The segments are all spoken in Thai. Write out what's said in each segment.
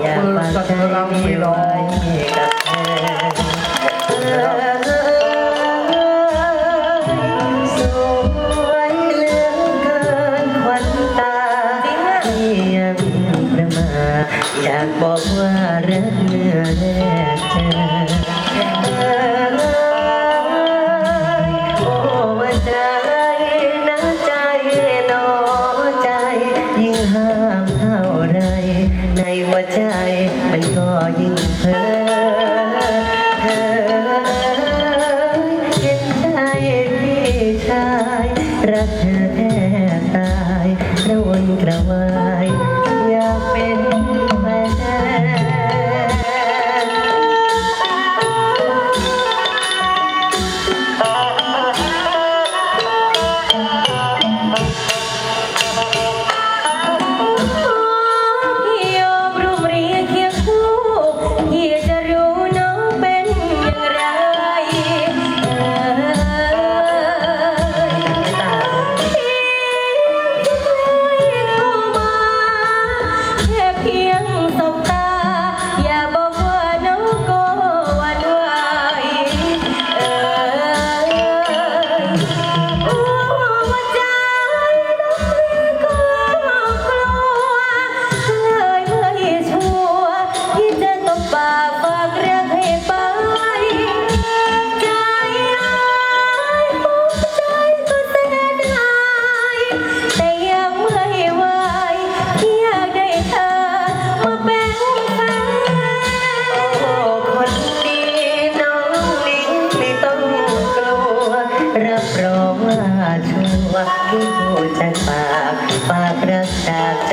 อยากมือสักครั้งไม่รอกับเธออยากบอกว่ารักเมื่อแรกเธอ ยิ่งห้ามเท่าไร ในหัวใจมันก็ยิ่งเพ้อเธอเห็นใจพี่ชาย รับรองว่าชัวร์ที่พูดจากปาก ปากรักจากใจ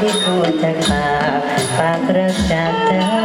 ที่พูดจากปากปากรักจากใจ